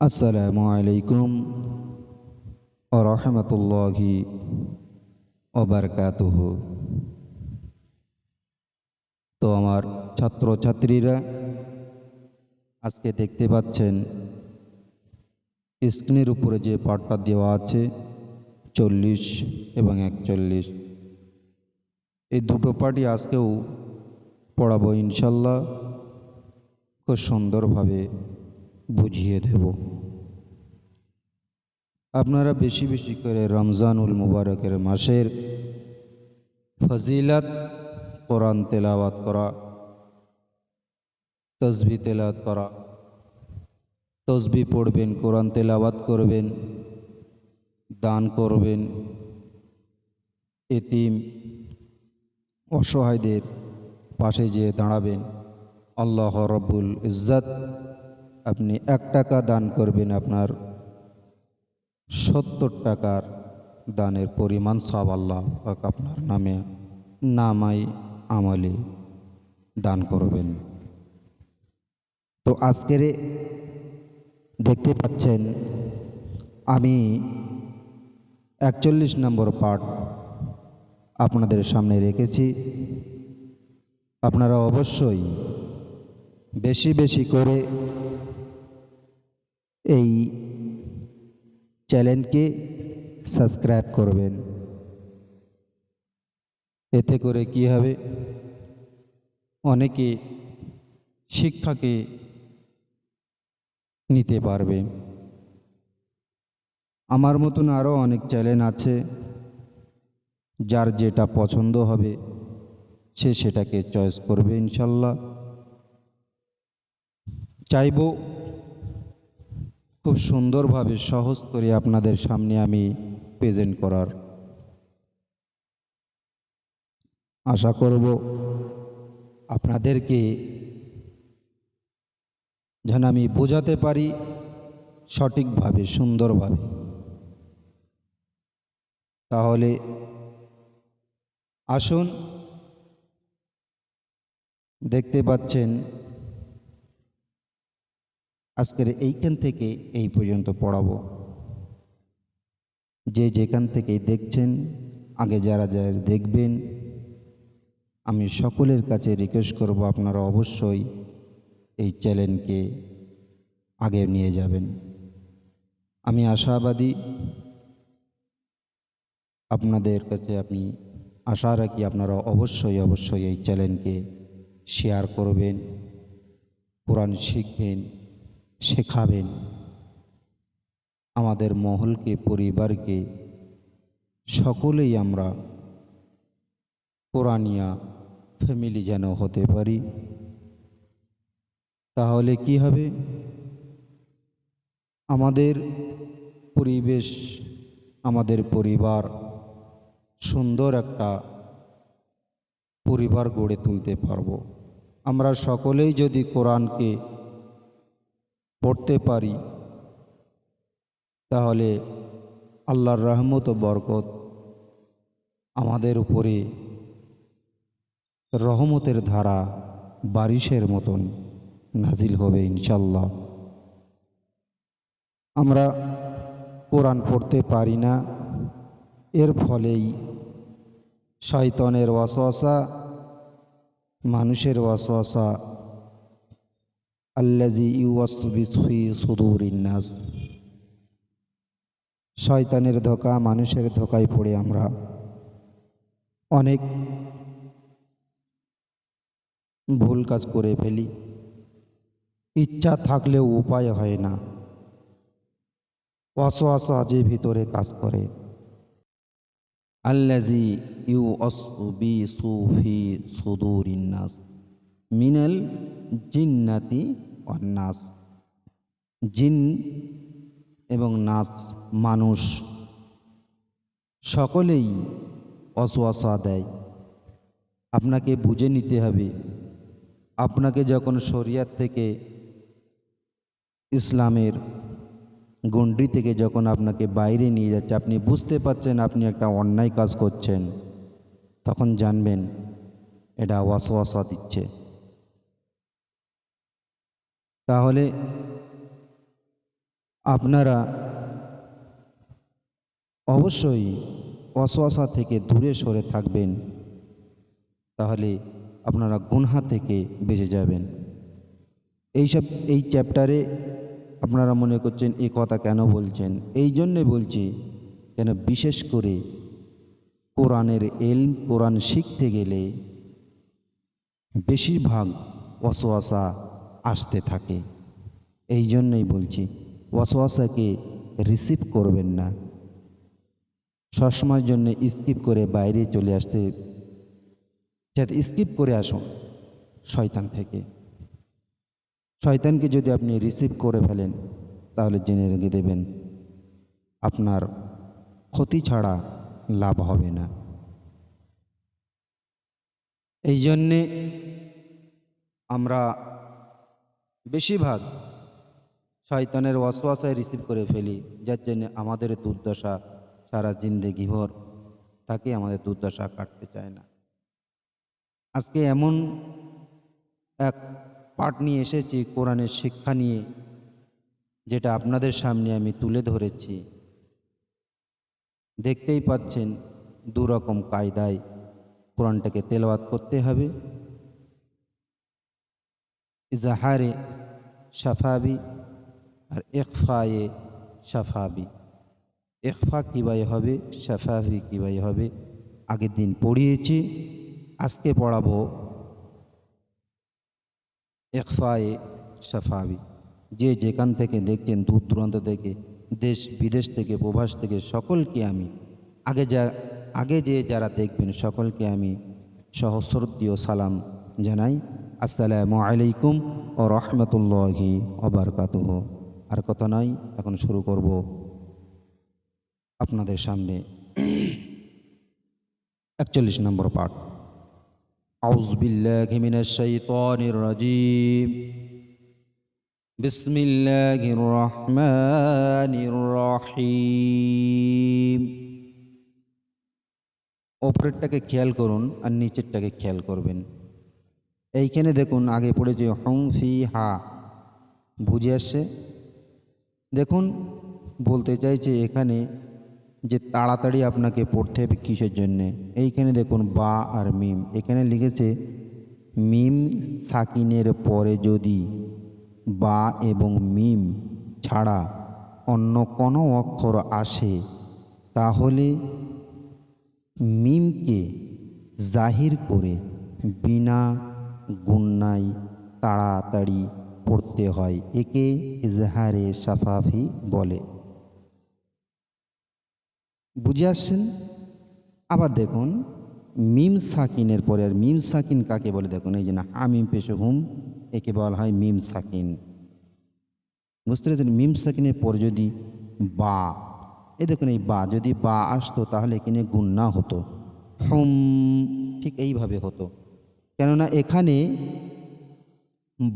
আসসালামু আলাইকুম ও রহমতুল্লাহি ওবরকাতুহ তো আমার ছাত্রছাত্রীরা আজকে দেখতে পাচ্ছেন, স্ক্রিনের উপরে যে পাঠটা দেওয়া আছে, চল্লিশ এবং একচল্লিশ। এই দুটো পাঠই আজকেও পড়াবো ইনশাল্লাহ। খুব সুন্দরভাবে বুঝিয়ে দেব। আপনারা বেশি বেশি করে রমজানুল মুবারকের মাসের ফজিলাত, কোরআন তেলাওয়াত করা, তসবি তেলাওয়াত করা, তসবি পড়বেন, কোরআন তেলাওয়াত করবেন, দান করবেন, এতিম, অসহায়দের পাশে যেয়ে দাঁড়াবেন। আল্লাহ রব্বুল ইজ্জত, আপনি এক টাকা দান করবেন আপনার সত্তর টাকার দানের পরিমাণ সব আল্লাহ আপনার নামে নামাই আমলে দান করবেন। তো আজকের দেখতে পাচ্ছেন, আমি একচল্লিশ নম্বর পার্ট আপনাদের সামনে রেখেছি। আপনারা অবশ্যই বেশি বেশি করে এই চ্যানেলকে সাবস্ক্রাইব করবেন। এতে করে কি হবে? অনেকে শিক্ষাকে নিতে পারবে। আমার মতন আরও অনেক চ্যানেল আছে, যার যেটা পছন্দ হবে, সে সেটাকে চয়েস করবে ইনশাল্লাহ। চাইব খুব সুন্দরভাবে সহজ করে আপনাদের সামনে আমি প্রেজেন্ট করার আশা করব আপনাদেরকে যেন আমি বোঝাতে পারি সঠিকভাবে, সুন্দরভাবে। তাহলে আসুন দেখতে পাচ্ছেন আজকের এইখান থেকে এই পর্যন্ত পড়াবো। যে যেখান থেকে দেখছেন, আগে যারা যারা দেখবেন, আমি সকলের কাছে রিকোয়েস্ট করব আপনারা অবশ্যই এই চ্যানেলকে আগে নিয়ে যাবেন। আমি আশাবাদী, আপনাদের কাছে আমি আশা রাখি আপনারা অবশ্যই অবশ্যই এই চ্যানেলকে শেয়ার করবেন, কোরআন শিখবেন শেখাবেন। আমাদের মহলকে, পরিবারকে সকলেই আমরা কোরআনিয়া ফ্যামিলি যেন হতে পারি। তাহলে কি হবে? আমাদের পরিবেশ, আমাদের পরিবার সুন্দর একটা পরিবার গড়ে তুলতে পারব। আমরা সকলেই যদি কোরআনকে পড়তে পারি, তাহলে আল্লাহর রহমত ও বরকত আমাদের উপরে রহমতের ধারা বারিশের মতন নাজিল হবে ইনশাল্লাহ আমরা কোরআন পড়তে পারি না, এর ফলেই শয়তনের ওয়াসওয়াসা, মানুষের ওয়াসওয়াসা আল্লাজি ইউসবি সুদুর ইন্নাস শয়তানের ধোকা মানুষের ধোকায় পড়ে আমরা। অনেক ভুল কাজ করে ফেলি। ইচ্ছা থাকলেও উপায় হয় না। অসোয়াশা যে ভিতরে কাজ করে। আল্লাজি ইউ অসবি সুফি সুদুর ইন্নাস মিনাল জিন্নাতি অন্নাস জিন এবং নাচ মানুষ সকলেই অসোয়াশা দেয়। আপনাকে বুঝে নিতে হবে, আপনাকে যখন শরিয়াত থেকে ইসলামের গণ্ডি থেকে যখন আপনাকে বাইরে নিয়ে যাচ্ছে, আপনি বুঝতে পারছেন আপনি একটা অন্যায় কাজ করছেন, তখন জানবেন এটা ওয়াসওয়াসা দিচ্ছে। তাহলে আপনারা অবশ্যই অসহসা থেকে দূরে সরে থাকবেন, তাহলে আপনারা গুনহা থেকে বেঁচে যাবেন। এইসব, এই চ্যাপ্টারে আপনারা মনে করছেন এ কথা কেন বলছেন? এই জন্যে বলছি কেন বিশেষ করে কোরআনের এলম, কোরআন শিখতে গেলে বেশিরভাগ ওয়াসওয়াসা আসতে থাকে। এই জন্যই বলছি, ওয়াসওয়াসাকে রিসিভ করবেন না। সবসময়ের জন্য স্কিপ করে বাইরে চলে আসতে, যাতে স্কিপ করে আসুন শয়তান থেকে। শয়তানকে যদি আপনি রিসিভ করে ফেলেন, তাহলে জেনে রেখে দেবেন, আপনার ক্ষতি ছাড়া লাভ হবে না। এই জন্যে আমরা বেশিরভাগ শয়তানের ওয়াসওয়াসায় রিসিভ করে ফেলি, যার জন্য আমাদের দুর্দশা সারা জিন্দেগিভর তাকে আমাদের দুর্দশা কাটতে চায় না। আজকে এমন এক পাঠ নিয়ে এসেছি, কোরআনের শিক্ষা নিয়ে, যেটা আপনাদের সামনে আমি তুলে ধরেছি। দেখতেই পাচ্ছেন দুরকম কায়দায় কোরআনটাকে তেলাওয়াত করতে হবে। ইজাহারে সাফাবি আর ইকফায়ে সাফাবি ইকফা কীভাবে হবে? সাফাবি কীভাবে হবে? আগের দিন পড়িয়েছি, আজকে পড়াবো। ইকফায়ে সাফাবি যে যেখান থেকে দেখছেন, দূর দূরান্ত থেকে, দেশ, বিদেশ থেকে, প্রবাস থেকে, সকলকে আমি, আগে যা, আগে যে যারা দেখবেন, সকলকে আমি সহস্রদীয় সালাম জানাই। আসসালামু আলাইকুম ও রহমতুল্লাহি অবরকাতুহ আর কথা নয় এখন শুরু করব আপনাদের সামনে একচল্লিশ নম্বর পাঠ أعوذ بالله من الشيطان الرجيم بسم الله الرحمن الرحيم ওপরেরটাকে খেয়াল করুন আর নিচেরটাকে খেয়াল করবেন এইখানে দেখুন আগে পড়েছে, হুম ফি হা বুঝে আসছে? দেখুন, বলতে চাইছে এখানে যে তাড়াতাড়ি আপনাকে পড়তে হবে কিসের জন্যে। এইখানে দেখুন, বা আর মিম। এখানে লিখেছে, মিম সাকিনের পরে যদি বা এবং মিম ছাড়া অন্য কোনো অক্ষর আসে, তাহলে মিমকে জাহির করে বিনা গুন্নায় তাড়াতাড়ি পড়তে হয়। একে ইজহারে সাফাফি বলে। বুঝে আসছেন? আবার দেখুন, মিম সাকিনের পরে আর মিম সাকিন কাকে বলে? দেখুন, এই যে না, হামিম পেশে হুম একে বলা হয় মিম সাকিন। বুঝতে পেরেছেন? মিম সাকিনের পর যদি বা, এই দেখুন, এই বা যদি বা আসতো, তাহলে এখানে গুন্না হতো। হুম, ঠিক এইভাবে হতো। কেননা এখানে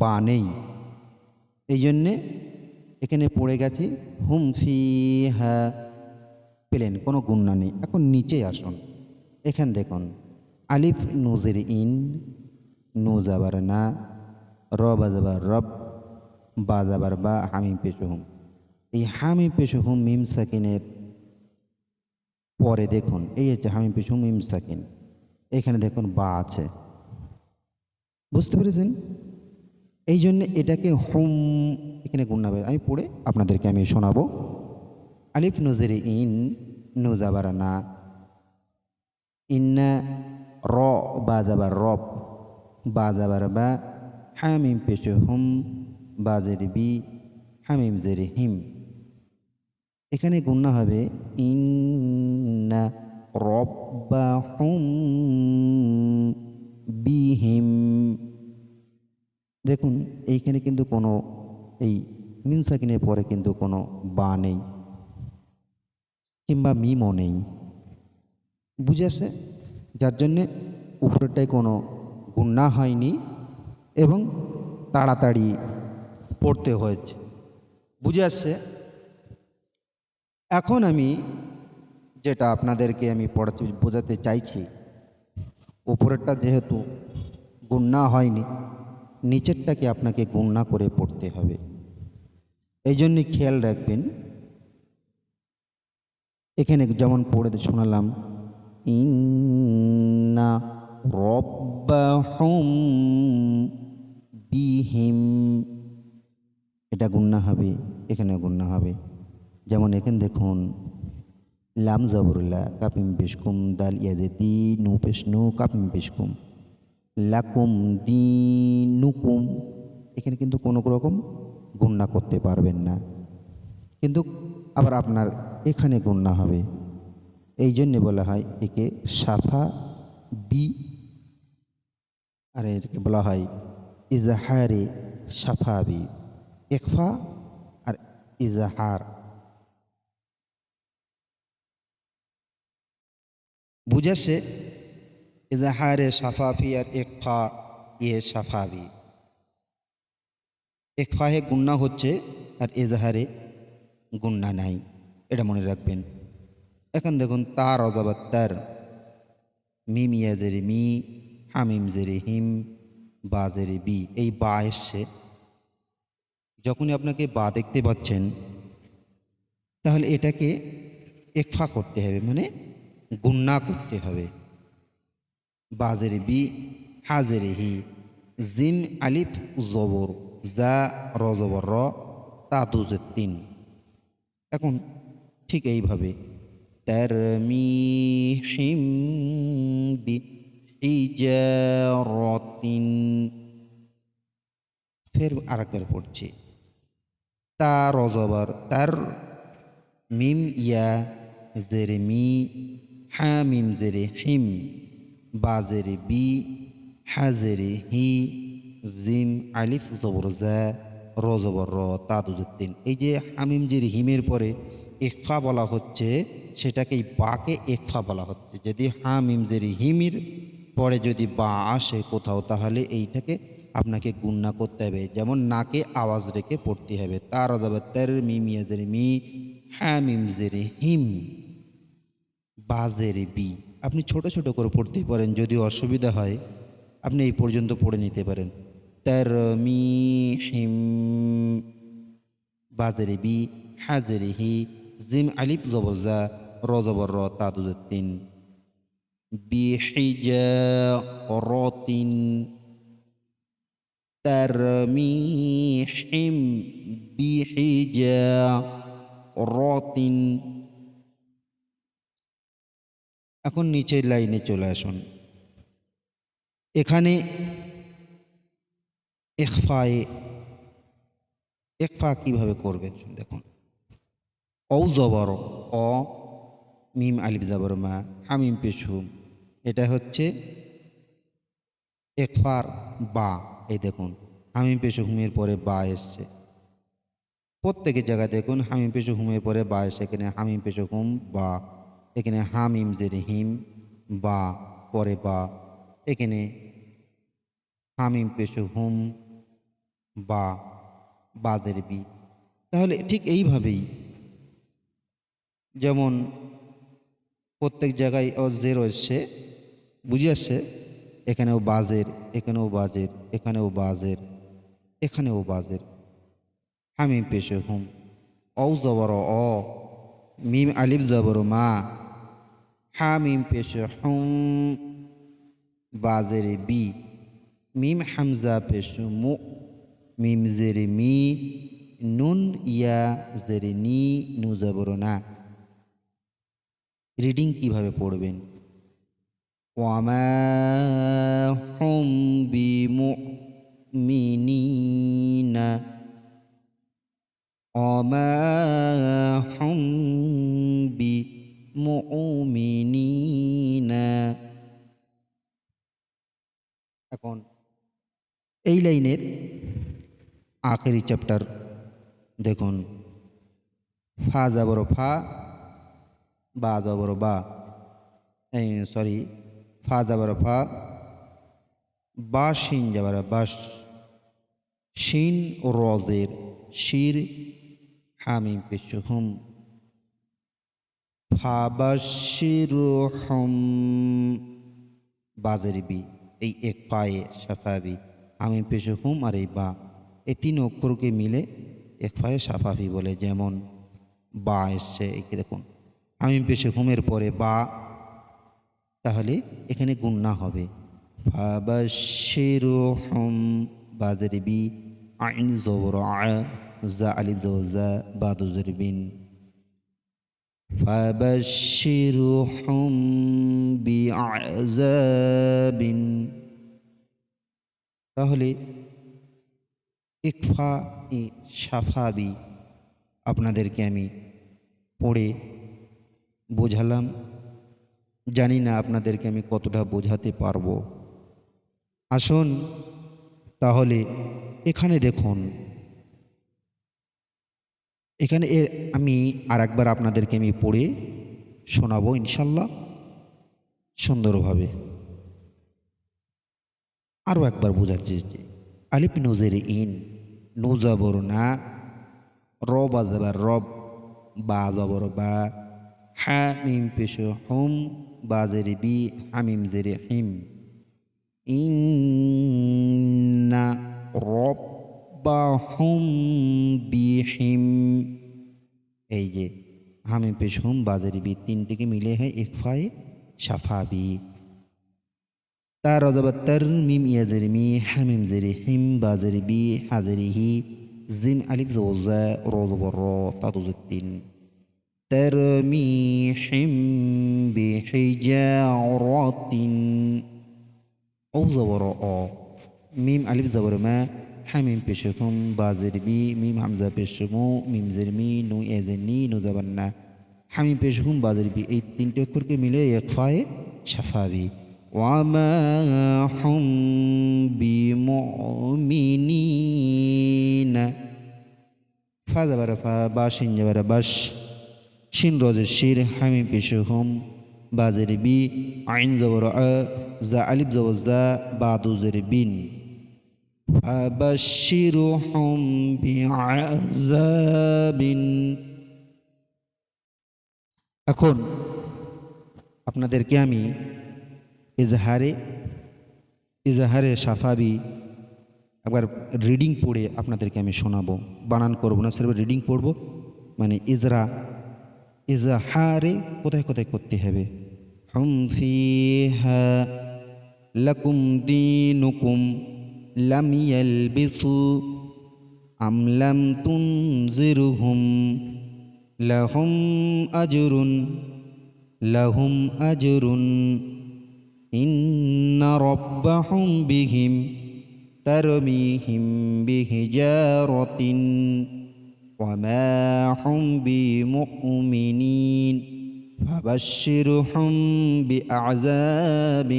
বা নেই। এই জন্যে এখানে পড়ে গেছে, হুম ফি হ্যাঁ পেলেন, কোনো গুণনা নেই। এখন নিচে আসুন, এখান দেখুন, আলিফ নুজের ইন নুজ আবার না রব আজাবার রব বাজ আবার বা হামিম পেশুহুম এই হামিম পেশুহুম মিম সাকিনের পরে দেখুন, এই হচ্ছে হামিম পেশুহুম মিম সাকিন। এখানে দেখুন বা আছে। বুঝতে পেরেছেন? এই জন্য এটাকে হোম এখানে গুণ হবে। আমি পড়ে আপনাদেরকে আমি শোনাবো। আলিফ নজরে ইন নুজাবার না ইন্না র বা যাবার রব। বা যাবার বা হামিম পেশ হুম বাজের বি হামিম জেরে হিম। এখানে গুণনা হবে ইন্না রব্বা হুম বিহিম। দেখুন, এইখানে কিন্তু কোনো, এই মিন সাকিনের পরে কিন্তু কোনো বা নেই কিংবা মিমও নেই। বুঝে আসে? যার জন্যে উপরেরটায় কোনো গুণা হয়নি এবং তাড়াতাড়ি পড়তে হয়েছে। বুঝে আসছে? এখন আমি যেটা আপনাদেরকে আমি পড়াতে, বোঝাতে চাইছি, উপরেরটা যেহেতু গুণা হয়নি নিচেরটাকে আপনাকে গুণনা করে পড়তে হবে। এই জন্যে খেয়াল রাখবেন। এখানে যেমন পড়ে শোনালাম, ইন্না রব্বাহুম বিহিম। এটা গুন্না হবে এখানে গুন্না হবে। যেমন এখানে দেখুন, লাম জাবরুল্লাহ কাপিম পেশকুম দাল ইয়াজে দি নু পেশনু কাপিম পেশকুম লাকুম দিনুকুম। এখানে কিন্তু কোনো রকম গুন্না করতে পারবেন না। কিন্তু আবার আপনার এখানে গুন্না হবে। এই জন্যে বলা হয় একে সাফা বি, আর একে বলা হয় ইজাহারে সাফাবি একফা আর ইজাহার। বুঝেছে ইজাহারে সাফাফি আর একফা ইয়ে সাফাবি একফাহে গুন্না হচ্ছে, আর এজাহারে গুন্না নাই। এটা মনে রাখবেন। এখন দেখুন তার অজাবাত তার। মিম ইয়াজের মি, হামিম জেরে হিম, বা জেরে বি, এই বা এসছে। যখনই আপনাকে বা দেখতে পাচ্ছেন, তাহলে এটাকে একফা করতে হবে মানে গুন্না করতে হবে। বাজের বি হাজের হি জিম আলিফ জবর জা র জবর র তা দুজের তিন এখন ঠিক এইভাবে ترميهم بحجارة ফের আরেকবার পড়ছি তা রজবর তার মিম ইয়া জেরে মি হা মিম জেরে হিম বা জেরে বি হা জেরে হি, জিম, আলিফ, জবর, জা, র, জবর, র, তা দুজুদ্দিন এই যে হামিম জেরে হিমের পরে একফা বলা হচ্ছে, সেটাকেই বাকে একফা বলা হচ্ছে। যদি হা মিম জেরে হিমির পরে যদি বা আসে কোথাও, তাহলে এইটাকে আপনাকে গুন্না করতে হবে। যেমন নাকে আওয়াজ রেখে পড়তে হবে। তার অদাবে তের মিম ইয়াজের মি হ্যাঁ মিম জেরে হিম, বাজের বি। আপনি ছোট ছোট করে পড়তে পারেন যদি অসুবিধা হয় আপনি এই পর্যন্ত পড়ে নিতে পারেন তের মি হিম বাজের বি হাজের হি জিম আলিফ জবরজা র জবর র তাদুদ্দিন بحجارة ترميهم بحجارة এখন নিচের লাইনে চলে আসুন। এখানে এখফায়ে একফা কীভাবে করবে? দেখুন। ঔ জবর, অ, মিম আলিফ জবর, মা, হামিম পেশুম এটা হচ্ছে একফার বা। এই দেখুন, হামিম পেশু হুমের পরে বা এসছে। প্রত্যেকের জায়গায় দেখুন, হামিম পেশু হুমের পরে বা এসছে এখানে হামিম পেশু হুম বা। এখানে হামিম জেরে হিম বা পরে বা, এখানে হামিম পেশু হুম, বা বাদের বি। তাহলে ঠিক এইভাবেই যেমন প্রত্যেক জায়গায় ও জেরো এসছে, বুঝে আসছে? এখানেও বাজের এখানেও বাজের এখানেও বাজের এখানেও বাজের। হামিম পেশে হুম। ঔ জবর অ, মিম আলিফ জবর মা হামিম পেশে হুম বাজের বি মিম হামজা পেশু মু মিম জেরে মি নুন ইয়া জেরে নি নু জবর না রিডিং কীভাবে পড়বেন ওয়ামা ওয়ামা হুম এখন, এই লাইনের আখেরি চ্যাপ্টার দেখুন। ফা যাবর ফা, বা যাবর বা। এই, সরি, ফা যাবর ফা, বা শিন যাবার বাস শিন রজের শির, হামিম পেশু হুম। ফাবাশির হুম বাজের এই এক পায়ে সাফাবি আমি পেশু হুম আর এই বা। এই তিন অক্ষরকে মিলে এক পায়ে সাফাফি বলে, যেমন বা এসছে, একে দেখুন। আমি পেশে হুমের পরে বা, তাহলে এখানে গুন্না হবে। ফাবাশিরুহুম বাজের আইন জবর আ, জা আলিফ জা জরবিন ফাবাশিরুহুম বিআযাবিন তাহলে ইকফা ই সাফাবি আপনাদেরকে আমি পড়ে বোঝালাম। জানি না আপনাদেরকে আমি কতটা বোঝাতে পারব। আসুন তাহলে এখানে দেখুন। এখানে এ, আমি আর একবার আপনাদেরকে আমি পড়ে শোনাবো, ইনশাল্লাহ। সুন্দরভাবে। আরও একবার বোঝাচ্ছি আলিপ নজের ইন, নুজাবর না, রব আজাবার রব, বা জবর বা হা মিম পেশ হুম, বা জেরে বি, হামিম জেরে হিম। ইন্না রব্বাহুম বিহিম এই যে হামিম পেশ হুম বাজারি বি তিনটিকে মিলে হয় ইকফায়ে সাফাবি তার অথবা তার মিম ইয়াজারি মি হামিম জেরি হিম বাজারি বি হাজারি হি জিম আলিফ জওজা রোজবর তাদুজুদ্দিন ترميحم بحجارة أو زبر أ ميم ألف زبر হামিম পেশকুম বাজের বি মিম হামজা পেশমু মিম জেরমি নু এজেনি নু জাবান্না হামিম পেশকুম বাজের বি এই তিনটে অক্ষরকে মিলে একফায়ে সাফাবি ওয়ামা হুম বিমুমিনিনা ফা যাবার ফা বা শিন যাবার বাস শিন রজের শির হামিম পেশকুম বাজের বি আইন জবর আ জা আলিফ জবর জা বাদুজের বিন فبشرهم بعذاب এখন আপনাদেরকে আমি ইজহারে ইজহারে সাফাবি একবার রিডিং পড়ে আপনাদেরকে আমি শোনাবো বানান করবো না সেরকম রিডিং পড়বো মানে ইজরা ইজহারে কোথায় কোথায় করতে হবে হুম ফিহা লাকুম দিনুকুম لم يلبثوا أم لم تنذرهم لهم أجر لهم أجر إن ربهم بهم ترميهم بحجارة وما هم بمؤمنين فبشرهم بأعذاب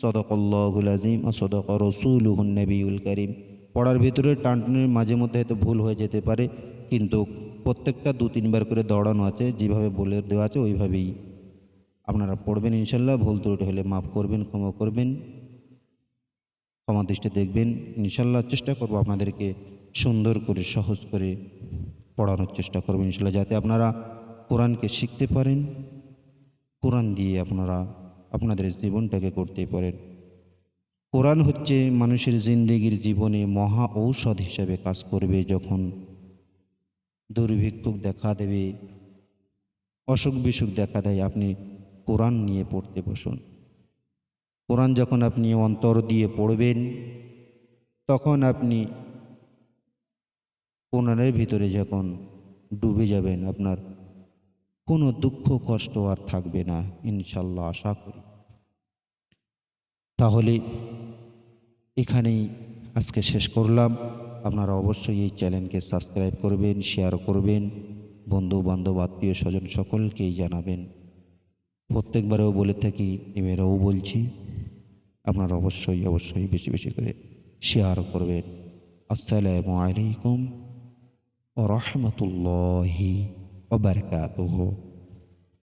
সদকল্লাহুল আজিম আর সদক রসুলহুন নবীউল করিম। পড়ার ভিতরে টানটুনির মাঝে মধ্যে হয়তো ভুল হয়ে যেতে পারে, কিন্তু প্রত্যেকটা দু, তিনবার করে দৌড়ানো আছে, যেভাবে বলে দেওয়া আছে, ওইভাবেই। আপনারা পড়বেন ইনশাল্লাহ, ভুল ত্রুটি হলে মাফ করবেন, ক্ষমা করবেন ক্ষমা দৃষ্টি দেখবেন। ইনশাল্লাহ চেষ্টা করব আপনাদেরকে সুন্দর করে, সহজ করে পড়ানোর চেষ্টা করবেন ইনশাল্লাহ, যাতে আপনারা কোরআনকে শিখতে পারেন, কোরআন দিয়ে আপনারা আপনাদের জীবনটাকে করতে পারেন। কোরআন হচ্ছে মানুষের জিন্দগির জীবনে মহা ঔষধ হিসাবে কাজ করবে যখন দুর্ভিক্ষুক দেখা দেবে, অসুখ বিসুখ দেখা দেয়, আপনি কোরআন নিয়ে পড়তে বসুন। কোরআন যখন আপনি অন্তর দিয়ে পড়বেন, তখন আপনি কোরআনের ভিতরে যখন ডুবে যাবেন, আপনার কোনো দুঃখ, কষ্ট আর থাকবে না, ইনশাল্লাহ আশা করি। তাহলে এখানেই আজকে শেষ করলাম। আপনারা অবশ্যই এই চ্যানেলকে সাবস্ক্রাইব করবেন, শেয়ার করবেন। বন্ধু বান্ধব আত্মীয় স্বজন সকলকেই জানাবেন। প্রত্যেকবারেও বলে থাকি এবারেও বলছি, আপনারা অবশ্যই অবশ্যই বেশি বেশি করে শেয়ার করবেন। আসসালামু আলাইকুম ও রহমতুল্লাহি وبركاته